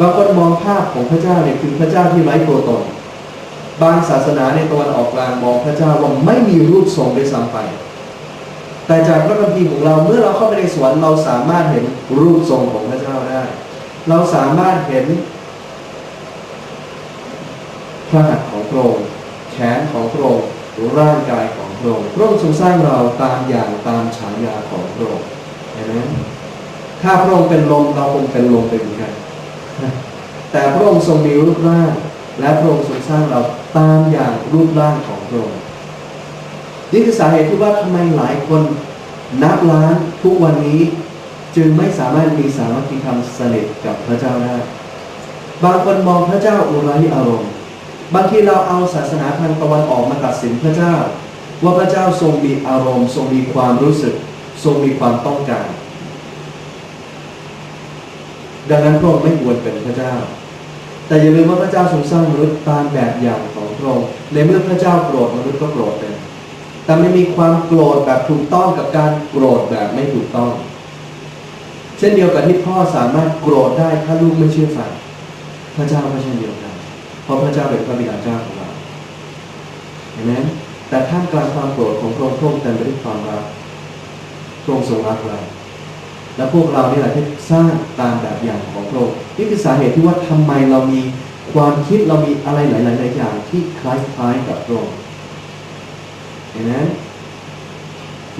บางคนมองภาพของพระเจ้าเนี่ยคือพระเจ้าที่ไร้ตัวตน บางศาสนาในตะวันออกกลางมองพระเจ้าว่าไม่มีรูปทรงด้วยซ้ำไป แต่จากพระคัมภีร์ของเราเมื่อเราเข้าไปในสวรรค์เราสามารถเห็นรูปทรงของพระเจ้าได้ เราสามารถเห็นพระหัตถ์ของพระองค์แขนของพระองค์ร่างกายของพระองค์พระองค์ทรงสร้างเราตามอย่างตามฉายาของพระองค์เห็นไหมถ้าพระองค์เป็นลมเราคงเป็นลมไปเหมือนกัน แต่พระองค์ทรงมีรูปร่าง และพระองค์ทรงสร้างเราตามอย่างรูปร่างของพระองค์นี่คือสาเหตุที่ว่าทำไมหลายคนนับล้านทุกวันนี้จึงไม่สามารถมีสามัคคีธรรมสนิทกับพระเจ้าได้ บางคนมองพระเจ้าอุไรอารมณ์ บางทีเราเอาศาสนาทางตะวันออกมาตัดสินพระเจ้า ว่าพระเจ้าทรงมีอารมณ์ ทรงมีความรู้สึก ทรงมีความต้องการ ดังนั้นพระองค์ไม่ควรเป็นพระเจ้า แต่อย่าลืมว่าพระเจ้าทรงสร้างมนุษย์ตามแบบอย่างของพระองค์ในเมื่อพระเจ้าโกรธมนุษย์ก็โกรธเป็นแต่ไม่มีความโกรธแบบถูกต้องกับการโกรธแบบไม่ถูกต้อง เช่นเดียวกับที่พ่อสามารถโกรธได้ถ้าลูกไม่เชื่อฟังพระเจ้าก็เช่นเดียวกัน เพราะพระเจ้าเป็นพระบิดาเจ้าของเราเห็นไหมแต่ท่ามกลางความโกรธของพระองค์พระองค์เต็มไปด้วยความรักพระองค์ทรงรักเรา และพวกเรานี่แหละที่สร้างตามแบบอย่างของพระองค์นี่คือสาเหตุที่ว่าทำไมเรามีความคิดเรามีอะไรหลายๆอย่างที่คล้ายๆกับพระองค์เห็นไหม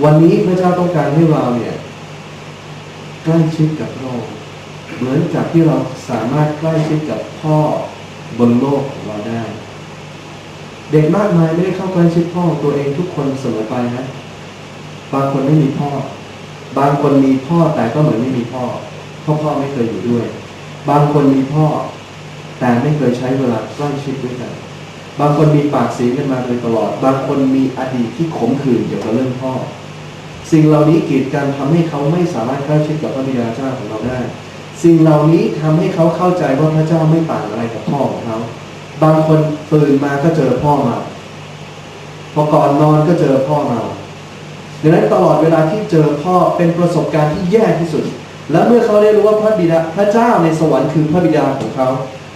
วันนี้พระเจ้าต้องการให้เราเนี่ยใกล้ชิดกับพระองค์เหมือนกับที่เราสามารถใกล้ชิดกับพ่อบนโลกของเราได้ เด็กมากมายไม่ได้เข้าใกล้ชิดพ่อตัวเองทุกคนเสมอไปนะบางคนไม่มีพ่อ บางคนมีพ่อแต่ก็เหมือนไม่มีพ่อเพราะพ่อไม่เคยอยู่ด้วย บางคนมีพ่อ แต่ไม่เคยใช้เวลาใกล้ชิดด้วยกัน บางคนมีปากเสียงกันมาโดยตลอด บางคนมีอดีตที่ขมขื่นเกี่ยวกับเรื่องพ่อ สิ่งเหล่านี้กีดกันทำให้เขาไม่สามารถใกล้ชิดกับพระบิดาเจ้าของเราได้ สิ่งเหล่านี้ทำให้เขาเข้าใจว่าพระเจ้าไม่ต่างอะไรกับพ่อของเขา บางคนตื่นมาก็เจอพ่อมาพอก่อนนอนก็เจอพ่อมา ดังนั้นตลอดเวลาที่เจอพ่อเป็นประสบการณ์ที่แย่ที่สุด และเมื่อเขาได้รู้ว่าพระบิดาพระเจ้าในสวรรค์คือพระบิดาของเขา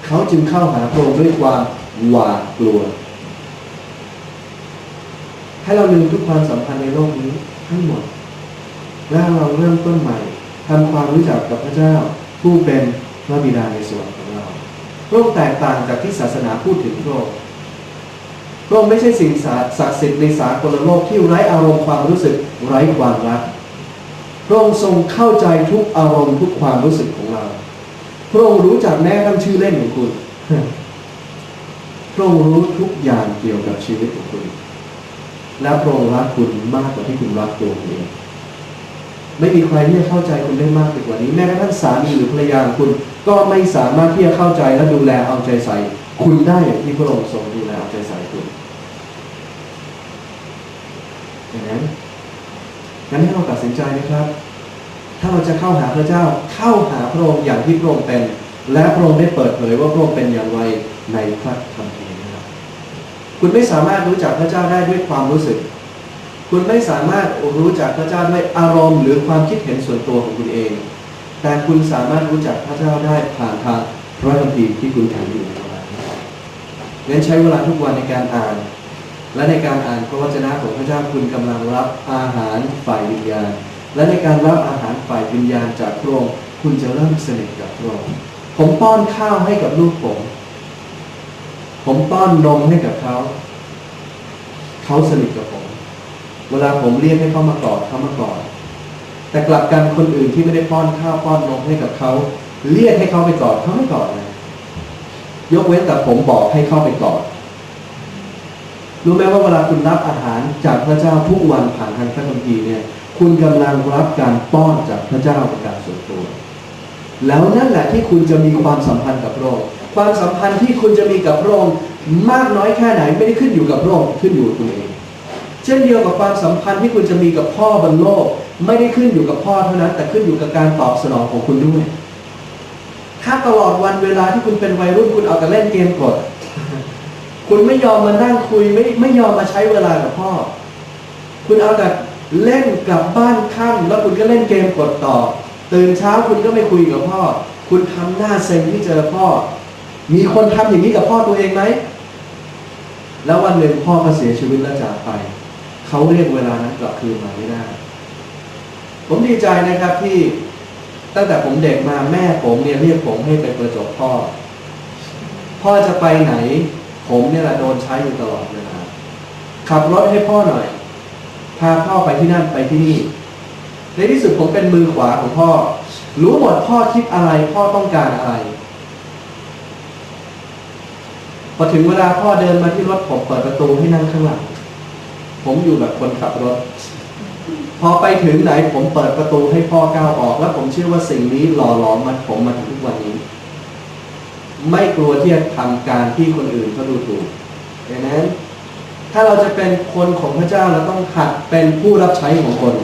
เขาจึงเข้าหาพระองค์ด้วยความหวาดกลัว ให้เราลืมทุกความสัมพันธ์ในโลกนี้ทั้งหมด แล้วเราเริ่มต้นใหม่ทำความรู้จักกับพระเจ้า ผู้เป็นพระบิดาในสวรรค์ของเราพระองค์แตกต่างจากที่ศาสนาพูดถึงพระ องค์พระองค์ไม่ใช่สิ่งศักดิ์สิทธิ์ในสากลโลกที่ไร้อารมณ์ความรู้สึกไร้ความรักพระองค์ทรงเข้าใจทุกอารมณ์ทุกความรู้สึกของเรา พระองค์รู้จักแม้กระทั่งชื่อเล่นของคุณ พระองค์รู้ทุกอย่างเกี่ยวกับชีวิตของคุณ และพระองค์รักคุณมากกว่าที่คุณรักตัวเอง ไม่มีใครที่จะเข้าใจคุณได้มากไปกว่านี้ แม้กระทั่งสามีหรือภรรยาของคุณ ก็ไม่สามารถที่จะเข้าใจและดูแลเอาใจใส่ คุณได้อย่างที่พระองค์ทรงดูแลเอาใจใส่คุณ อย่างนั้นงั้นให้เราตัดสินใจนะครับ ถ้าเราจะเข้าหาพระเจ้าเข้าหาพระองค์อย่างที่พระองค์เป็น และพระองค์ได้เปิดเผยว่าพระองค์เป็นอย่างไรในพระคัมภีร์นะครับ คุณไม่สามารถรู้จักพระเจ้าได้ด้วยความรู้สึก คุณไม่สามารถรู้จักพระเจ้าด้วยอารมณ์ หรือความคิดเห็นส่วนตัวของคุณเอง แต่คุณสามารถรู้จักพระเจ้าได้ผ่านทางพระคัมภีร์ที่คุณถืออยู่ในวลานี้งั้นใช้เวลาทุกวันในการอ่าน และในการอ่านพระวจนะของพระเจ้าคุณกำลังรับอาหารฝ่ายวิญญาณ และในการรับอาหารฝ่ายวิญญาณจากพระองค์คุณจะเริ่มสนิทกับพระองค์ผมป้อนข้าวให้กับลูกผม ผมป้อนนมให้กับเขา เขาสนิทกับผม เวลาผมเรียกให้เขามากอดเขามากอดแต่กลับกันคนอื่นที่ไม่ได้ป้อนข้าวป้อนนมให้กับเขา เรียกให้เขาไปกอดเขาไม่กอดนะยกเว้นแต่ผมบอกให้เข้าไปกอด รู้ไหมว่าเวลาคุณรับอาหารจากพระเจ้าทุกวันผ่านทางพระคัมภีร์เนี่ย คุณกำลังรับการป้อนจากพระเจ้าเป็นการส่วนตัว แล้วนั่นแหละที่คุณจะมีความสัมพันธ์กับพระองค์ความสัมพันธ์ที่คุณจะมีกับพระองค์มากน้อยแค่ไหนไม่ได้ขึ้นอยู่กับพระองค์ขึ้นอยู่กับคุณเอง เช่นเดียวกับความสัมพันธ์ที่คุณจะมีกับพ่อบนโลก ไม่ได้ขึ้นอยู่กับพ่อเท่านั้น แต่ขึ้นอยู่กับการตอบสนองของคุณด้วยถ้าตลอดวันเวลาที่คุณเป็นวัยรุ่นคุณเอาแต่เล่นเกมกด คุณไม่ยอมมานั่งคุยไม่ไม่ยอมมาใช้เวลากับพ่อ คุณเอาแต่เล่นกลับบ้านค่ำแล้วคุณก็เล่นเกมกดต่อ ตื่นเช้าคุณก็ไม่คุยกับพ่อ คุณคุณทำหน้าเซ็งที่เจอพ่อ มีคนทำอย่างนี้กับพ่อตัวเองไหมแล้ววันหนึ่งพ่อก็เสียชีวิตแล้วจากไป เขาเรียกเวลานั้นกลับคืนมาไม่ได้ ผมดีใจนะครับที่ตั้งแต่ผมเด็กมาแม่ผมเนี่ยเรียกผมให้ไปประจบพ่อ พ่อจะไปไหน ผมเนี่ยแหละโดนใช้อยู่ตลอดเวลาขับรถให้พ่อหน่อย พาพ่อไปที่นั่นไปที่นี่ ในที่สุดผมเป็นมือขวาของพ่อ รู้หมดพ่อคิดอะไร พ่อต้องการอะไร พอถึงเวลาพ่อเดินมาที่รถผมเปิดประตูให้นั่งข้างหลัง ผมอยู่แบบคนขับรถ พอไปถึงไหนผมเปิดประตูให้พ่อก้าวออก แล้วผมเชื่อว่าสิ่งนี้หล่อหลอมมันผมมาถึงทุกวันนี้ ไม่กลัวที่จะทำการที่คนอื่นเขาดูถูกดังนั้น ถ้าเราจะเป็นคนของพระเจ้าเราต้องหัดเป็นผู้รับใช้ของคน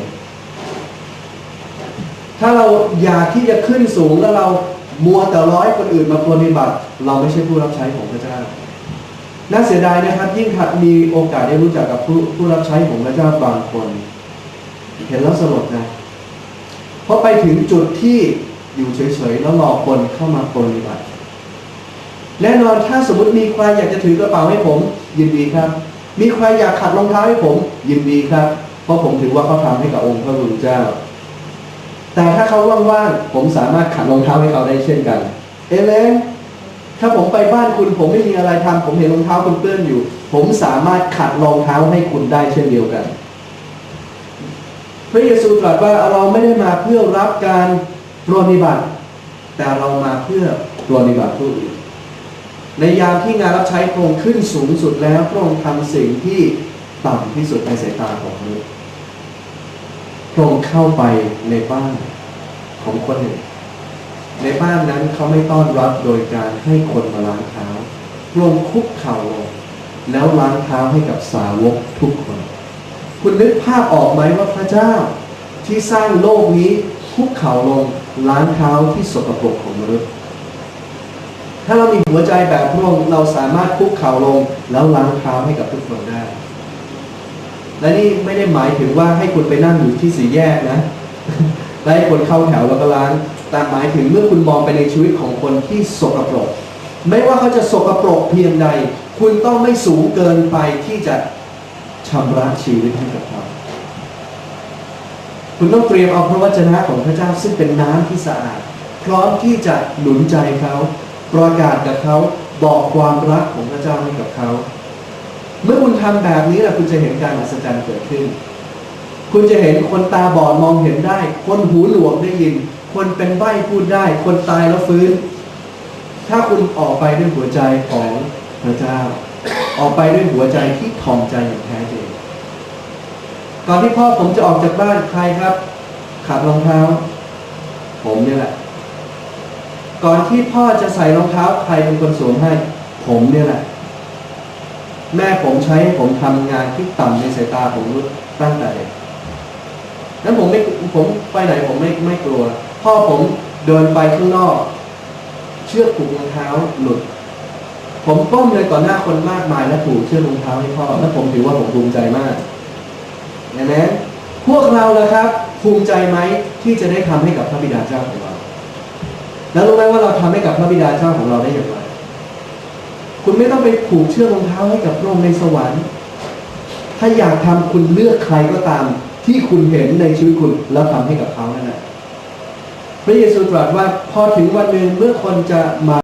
ถ้าเราอยากที่จะขึ้นสูงแล้วเรามัวแต่ร้อยคนอื่นมาปฏิบัติ เราไม่ใช่ผู้รับใช้ของพระเจ้าน่าเสียดายนะครับ ยิ่งหัดมีโอกาสได้รู้จักกับผู้ผู้รับใช้ของพระเจ้าบางคน เห็นแล้วสลดนะเพราะไปถึงจุดที่อยู่เฉยๆแล้วรอคนเข้ามาปฏิบัติ แน่นอนถ้าสมมติมีใครอยากจะถือกระเป๋าให้ผม ยินดีครับ มีใครอยากขัดรองเท้าให้ผม ยินดีครับ เพราะผมถือว่าเขาทำให้กับองค์พระผู้เป็นเจ้า แต่ถ้าเขาว่างๆผมสามารถขัดรองเท้าให้เขาได้เช่นกัน เอเลนถ้าผมไปบ้านคุณผมไม่มีอะไรทำผมเห็นรองเท้าคุณเปื้อนอยู่ ผมสามารถขัดรองเท้าให้คุณได้เช่นเดียวกัน พระเยซูตรัสว่าเราไม่ได้มาเพื่อรับการปรนิบัติ แต่เรามาเพื่อปรนิบัติผู้อื่น ในยามที่งานรับใช้พระองค์ขึ้นสูงสุดแล้วพระองค์ทำสิ่งที่ต่ำที่สุดในสายตาของมนุษย์พระองค์เข้าไปในบ้านของคนหนึ่ง ในบ้านนั้นเขาไม่ต้อนรับโดยการให้คนมาล้างเท้าพระองค์คุกเข่าลงแล้วล้างเท้าให้กับสาวกทุกคน คุณนึกภาพออกไหมว่าพระเจ้าที่สร้างโลกนี้คุกเข่าลงล้างเท้าที่สกปรกของมนุษย์ ถ้าเรามีหัวใจแบบพระองค์เราสามารถคุกเข่าลงแล้วล้างเท้าให้กับทุกคนได้ และนี่ไม่ได้หมายถึงว่าให้คุณไปนั่งอยู่ที่สี่แยกนะและให้คนเข้าแถวแล้วก็ล้าง แต่หมายถึงเมื่อคุณมองไปในชีวิตของคนที่สกปรก ไม่ว่าเขาจะสกปรกเพียงใด คุณต้องไม่สูงเกินไปที่จะชำระชีวิตให้กับเขาคุณต้องเตรียมเอาพระวจนะของพระเจ้าซึ่งเป็นน้ำที่สะอาด พร้อมที่จะหนุนใจเขา ประกาศกับเขาบอกความรักของพระเจ้าให้กับเขา เมื่อคุณทำแบบนี้แหละคุณจะเห็นการอัศจรรย์เกิดขึ้น คุณจะเห็นคนตาบอดมองเห็นได้ คนหูหนวกได้ยิน คนเป็นใบ้พูดได้ คนตายแล้วฟื้น ถ้าคุณออกไปด้วยหัวใจของพระเจ้า ออกไปด้วยหัวใจที่ถ่อมใจอย่างแท้จริงก่อนที่พ่อผมจะออกจากบ้านใครครับ ขัดรองเท้า ผมเนี่ยแหละ ก่อนที่พ่อจะใส่รองเท้าใครเป็นคนสวมให้ ผมเนี่ยแหละ แม่ผมใช้ให้ผมทำงานที่ต่ำในสายตาผมตั้งแต่เด็กนั้นผมไม่ผมไปไหนผมไม่ไม่กลัว พ่อผมเดินไปข้างนอก เชือกผูกรองเท้าหลุด ผมก้มเลยต่อหน้าคนมากมายและถูกเชือกรองเท้าให้พ่อและผมถือว่าผมภูมิใจมากเห็นไหมพวกเราละครับ ภูมิใจไหมที่จะได้ทำให้กับพระบิดาเจ้าของเรา แล้วรู้ไหมว่าเราทำให้กับพระบิดาเจ้าของเราได้อย่างไร คุณไม่ต้องไปผูกเชือกรองเท้าให้กับพระองค์ในสวรรค์ ถ้าอยากทำคุณเลือกใครก็ตาม ที่คุณเห็นในชีวิตคุณแล้วทำให้กับเขานั่นแหละพระเยซูตรัสว่าพอถึงวันหนึ่งเมื่อคนจะมา